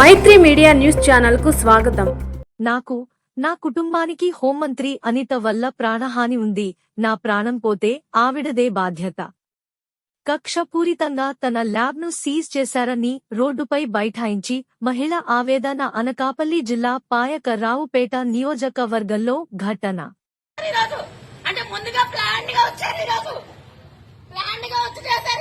మైత్రి media news ఛానల్కు స్వాగతం. నాకు నా కుటుంబానికి హోంమంత్రి అనిత వల్ల ప్రాణహాని ఉంది. నా ప్రాణం పోతే ఆవిడదే బాధ్యత. కక్షపూరితంగా తన ల్యాబ్ను సీజ్ చేశారని రోడ్డుపై బైఠాయించి మహిళ ఆవేదన అనకాపల్లి జిల్లా పాయక రావుపేట నియోజకవర్గంలో ఘటన. అంటే ముందుగా ప్లాన్గా వచ్చారు ఈరోజు. ప్లాన్గా వచ్చి చేశారు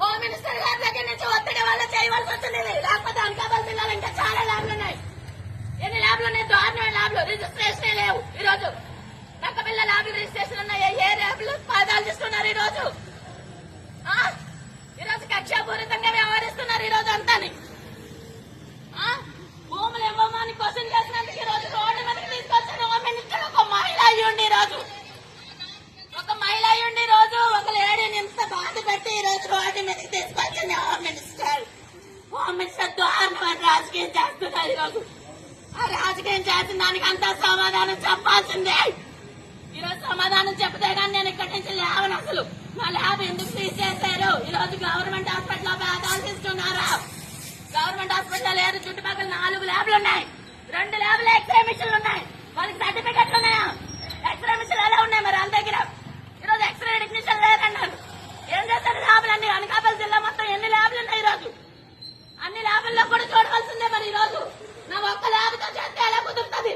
హోమ్ మినిస్టర్ గారి దగ్గర నుంచి ఒత్తిడి వల్ల చేయవలసి వచ్చింది లేకపోతే అనకాపల్లి జిల్లాలో ఇంకా చాలా ల్యాబ్లు ఉన్నాయి. ఎన్ని ల్యాబ్లు ఉన్నాయి? దారుణమైన ల్యాబ్లు. రిజిస్ట్రేషన్ లేవు ఈ రోజు నక్కపిల్ల ల్యాబ్ రిజిస్ట్రేషన్ ఉన్నాయి. ఏ ల్యాబ్లు పాదాలు చేస్తున్నారు ఈ రోజు ఈ రోజు కక్షాపూరితంగా వ్యవహరిస్తున్నారు ఈ రోజు అంతాని. హోమ్ మినిస్టర్ రాజకీయం చేస్తున్నారు ఈరోజు. ఆ రాజకీయం చేసిన దానికి అంతా సమాధానం చెప్పాల్సిందే. ఈ రోజు సమాధానం చెప్తే కానీ నేను ఇక్కడి నుంచి లేవను అసలు. నా ల్యాబ్ ఎందుకు ఫీజ్ ఈ రోజు గవర్నమెంట్ హాస్పిటల్లో వేదాలు గవర్నమెంట్ హాస్పిటల్ లేదు చుట్టుపక్కల నాలుగు ల్యాబ్లు ఉన్నాయి. రెండు ల్యాబ్లు ఎక్స్రే మిషన్లు ఉన్నాయి. వాళ్ళకి సర్టిఫికెట్లు ఉన్నాయా? ఎక్స్రే మిషన్ ఎలా ఉన్నాయి మరి వాళ్ళ దగ్గర? ఈరోజు ఎక్స్రే టెక్నీషియన్ లేదన్నారు ఏం చేస్తారు ల్యాబ్లు అన్ని అనకాపల్లి జిల్లా మొత్తం ఎన్ని ల్యాబ్లు ఉన్నాయి ఈరోజు అన్ని ల్యాబుల్లో కూడా చూడవలసిందే మరి ఈరోజు నా ఒక్క ల్యాబ్తో చేస్తే ఎలా కుదురుతుంది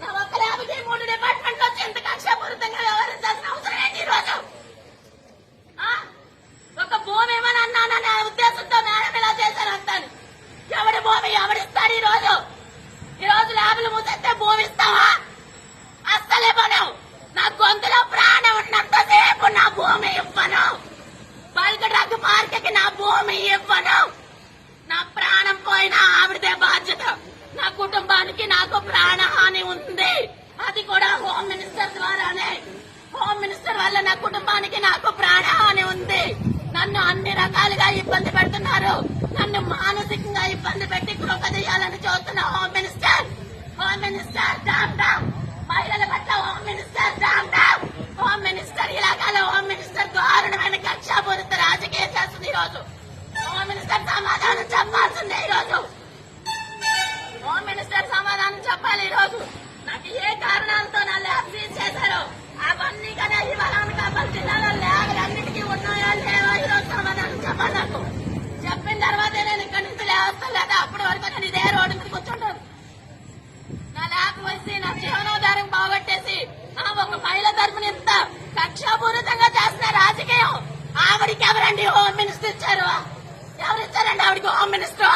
నా ఒక్క ల్యాబ్కి మూడు డిపార్ట్మెంట్ వచ్చి ఇంత కక్షపూరితంగా వ్యవహరించాల్సిన అవసరం ఏంటి ఈరోజు ఆ? ఒక భూమి ఏమని అన్నాననే ఉద్దేశంతో మేడం ఇలా చేశాను అంటాను ఎవడి భూమి ఎవడిస్తాడు ఈ రోజు ఈ రోజు ల్యాబులు మూసేస్తే భూమి ఇస్తావా అస్సలే ఇవ్వను నా గొంతులో ప్రాణం ఉన్నంతసేపు నా భూమి ఇవ్వను బల్క్ డ్రగ్ మార్కెట్ నా భూమి ఇవ్వను. నా ప్రాణం పోయినా ఆవిడదే బాధ్యత. నా కుటుంబానికి నాకు ప్రాణహాని ఉంది. అది కూడా హోమ్ మినిస్టర్ ద్వారానే. హోమ్ మినిస్టర్ వల్ల నా కుటుంబానికి నాకు ప్రాణహాని ఉంది. నన్ను అన్ని రకాలుగా ఇబ్బంది పెడుతున్నారు. నన్ను మానసికంగా ఇబ్బంది పెట్టి కృపదీయాలని చూస్తున్న home minister. Home minister dam dam మహిళల పట్ల home minister dam dam home minister ఇలాగాల హోమ్ మినిస్టర్ దారుణమైన కక్షాపూరిత రాజకీయం చేస్తుంది ఈ రోజు సమాధానం చెప్పాల్సిందే ఈ రోజు హోమ్ మినిస్టర్ సమాధానం చెప్పాలి ఈ రోజు నాకు ఏ కారణాలతో నా ల్యాబ్ సీజ్ చేశారు అవన్నీ కానీ ఇవాళ అనకాపల్లి జిల్లాలో ల్యాబ్లు అన్నిటికీ ఉన్నాయా లేవా ఈ రోజు సమాధానం చెప్పాలి నాకు చెప్పిన తర్వాతే నేను ఇక్కడి నుంచి లేవస్తాను లేదా అప్పటి వరకు నేను ఇదే రోడ్డు మీద కూర్చుంటాను నా ల్యాబ్ వచ్చి నా జీవనాధారం బాగొట్టేసి ఆ ఒక మహిళ తరపున ఇంత కక్షాపూరితంగా చేస్తున్న రాజకీయం ఆవిడికి ఎవరండి హోమ్ మినిస్టర్ ఇచ్చారు ఎవరు ఇచ్చారండి ఆవిడకి హోమ్ మినిస్టర్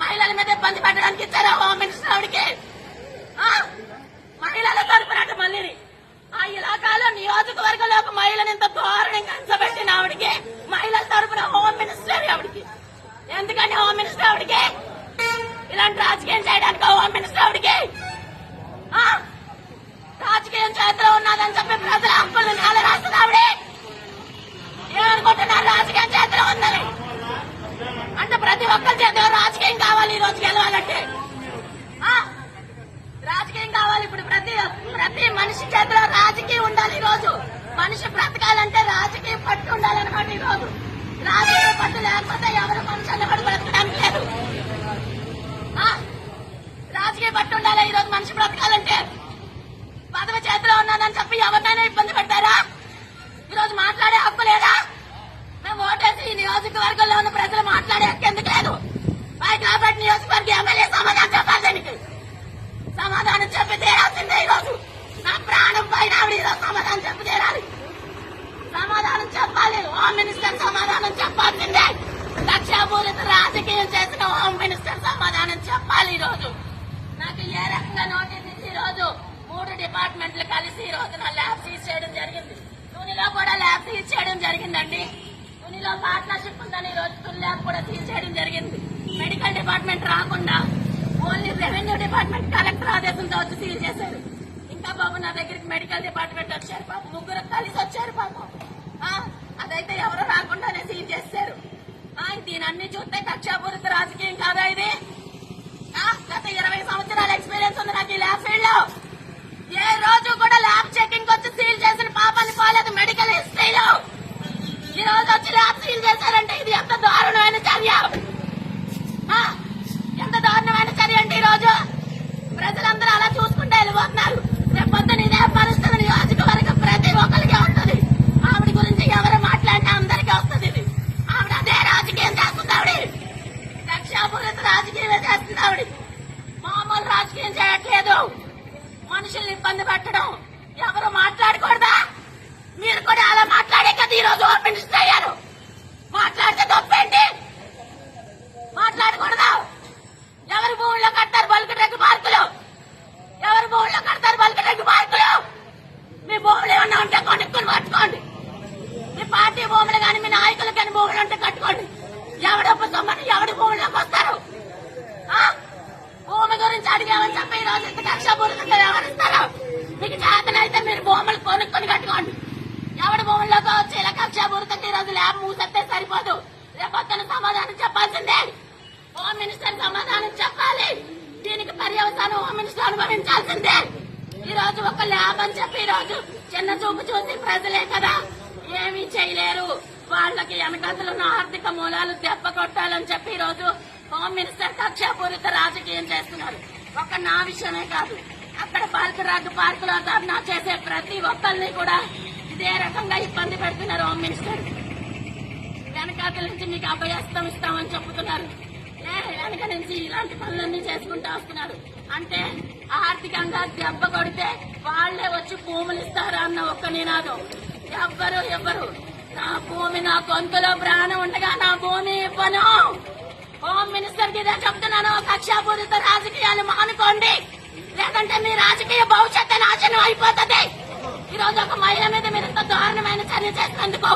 మహిళల మీద ఇబ్బంది పెట్టడానికి ఇచ్చారా హోమ్ మినిస్టర్ ఆవిడకి ఆ? మహిళల తరపున అటు మళ్ళీ ఆ ఇలాకాలో నియోజకవర్గంలో ఒక మహిళను ఇంత దారుణంగా అంచబెట్టిన ఆవిడకి మహిళల తరపున హోమ్ మినిస్టర్ ఆవిడకి? ఎందుకంటే హోమ్ మినిస్టర్ ఆవిడకి? ఇలాంటి రాజకీయం చేయడానికి హోమ్ మినిస్టర్ ఆవిడకి? రాజకీయం చేతిలో ఉన్నదని చెప్పి ప్రజల హక్కులు నేల రాస్తుంది ఆవిడ. ఏమనుకుంటున్నారు రాజకీయం చేతిలో ఉందని అంటే ప్రతి ఒక్కరి చేతిలో రాజకీయం కావాలి ఈ రోజు గెలవాలంటే ఆ? రాజకీయం కావాలి ఇప్పుడు ప్రతి ప్రతి మనిషి రాజకీయం ఉండాలి ఈ రోజు. మనిషి బ్రతకాలంటే రాజకీయం పట్టు ఉండాలన్నమాట ఈ రోజు రాజకీయ పట్టు లేకపోతే ఎవరు మనిషి అన్నమాట బ్రతకడానికి లేదు ఆ? రాజకీయ పట్టు ఉండాలి ఈ రోజు మనిషి బ్రతకాలంటే పదవి చేతిలో ఉన్నదని చెప్పి ఎవరినైనా ఇబ్బంది పెడతారా ఈ రోజు మాట్లాడే హక్కు లేదా మేము ఓటేసి ఈ నియోజకవర్గంలో ఉన్న ప్రజలు మాట్లాడే హక్కు ఎందుకు లేదు పై కాబట్టి నియోజకవర్గ ఎమ్మెల్యే సమాధానం చెప్పాలి దీనికి సమాధానం చెప్పి తీరాల్సిందే ఈ రోజు నా ప్రాణం పైన ఆవిడ ఈరోజు సమాధానం చెప్పి తీరాలి సమాధానం చెప్పాలి హోమ్ మినిస్టర్ సమాధానం చెప్పాల్సిందే. లక్ష్యాపూరిత రాజకీయం చేసిన హోమ్ మినిస్టర్ సమాధానం చెప్పాలి ఈ రోజు నాకు ఏ రకంగా నోటీస్ ఇచ్చి ఈ రోజు మూడు డిపార్ట్మెంట్లు కలిసి ఈ రోజు నా ల్యాబ్ సీజ్ చేయడం జరిగింది. తునిలో కూడా ల్యాబ్ సీజ్ చేయడం జరిగిందండి. తునిలో పార్ట్నర్షిప్ ఉందని ఈ రోజు తుని ల్యాబ్ కూడా సీజ్ చేయడం జరిగింది. మెడికల్ డిపార్ట్మెంట్ రాకుండా ఓన్లీ రెవెన్యూ డిపార్ట్మెంట్ కలెక్టర్ ఆదేశంతో వచ్చి సీల్ చేశారు. ఇంకా బాబు నా దగ్గరికి మెడికల్ డిపార్ట్మెంట్ వచ్చారు పాపం ముగ్గురు కలిసి వచ్చారు పాపం అయితే ఎవరు రాకుండానే సీల్ చేశారు దీని అన్ని చూస్తే కక్షాపూరిత రాజకీయం కాదా ఇది? గత ఇరవై సంవత్సరాల ఎక్స్పీరియన్స్ ఉంది నాకు ఈ ల్యాబ్ ఫీల్డ్లో. ఏ రోజు కూడా ల్యాబ్ చెకింగ్ వచ్చి సీల్ చేసిన పాపాలు పోలేదు మెడికల్ హిస్టరీలో ఈ రోజు వచ్చి ల్యాబ్ సీల్ చేశారంటే ఇది ఎంత దారుణమైన చర్య? ఎంత దారుణమైన చర్య అంటే ఈ రోజు ప్రజలందరూ అలా చూసుకుంటే వెళ్ళిపోతున్నారు. చేయట్లేదు మనుషుల్ని ఇబ్బంది పెట్టడం. ఎవరు మాట్లాడకూడదా? మీరు కూడా అలా మాట్లాడే కదా ఈరోజు మినిస్టర్ అయ్యారు. మాట్లాడితే తప్పేంటి? మాట్లాడకూడదా? ఎవరు భూముల్లో కడతారు బల్కటెక్కి పార్కులు? ఎవరు భూముల్లో కడతారు బల్కటెక్కి పార్కులు? మీ భూములు ఏమన్నా ఉంటే కొనుక్కుని పట్టుకోండి. మీ పార్టీ భూములు కానీ మీ నాయకులు కానీ భూములు ఉంటే కట్టుకోండి. ఎవడప్పు సొమ్మని ఎవడి భూముల్లోకి వస్తారు? భూమి గురించి అడిగామని చెప్పి ఈ రోజు ఇంత కక్షపూరితంగా వ్యవహరిస్తారు? మీకు చేతనైతే మీరు భూములు కొనుక్కొని కట్టుకోండి. ఎవడి భూముల్లోకి వచ్చి ఇలా కక్షపూరితంగా ఈ రోజు ల్యాబ్ మూసేస్తే సరిపోదు. రేపొద్దున సమాధానం చెప్పాల్సిందే. హోమ్ మినిస్టర్ సమాధానం చెప్పాలి. దీనికి పర్యవసానం హోమ్ మినిస్టర్ అనుభవించాల్సిందే. ఈ రోజు ఒక ల్యాబ్ అని చెప్పి ఈ రోజు చిన్న చూపు చూసి ప్రజలే కదా. ఏమీ చేయలేరు. వాళ్ళకి వెనకతలున్న ఆర్థిక మూలాలు దెబ్బ కొట్టాలని చెప్పి ఈ రోజు హోమ్ మినిస్టర్ కక్షాపూరిత రాజకీయం చేస్తున్నారు ఒక నా విషయమే కాదు. అక్కడ పార్కు పార్క్లో ధర్నా చేసే ప్రతి ఒక్కరిని కూడా ఇదే రకంగా ఇబ్బంది పెడుతున్నారు హోమ్ మినిస్టర్ వెనకాతల నుంచి మీకు అభయస్తం ఇస్తామని చెప్తున్నారు వెనక నుంచి ఇలాంటి పనులన్నీ చేసుకుంటూ వస్తున్నారు. అంటే ఆర్థికంగా దెబ్బ కొడితే వాళ్ళే వచ్చి భూములు ఇస్తారా అన్న ఒక్క నినాదం. ఎవ్వరు ఎవ్వరు నా భూమి నా గొంతులో ప్రాణం ఉండగా నా భూమి ఇవ్వను. హోమ్ మినిస్టర్కి ఇదే చెప్తున్నాను. కక్షాపూరిత రాజకీయాలు మానుకోండి. లేదంటే మీ రాజకీయ భవిష్యత్తు నాశనం అయిపోతుంది. ఈ రోజు ఒక మహిళ మీద మీరు ఇంత దారుణమైన చర్య చేసినందుకు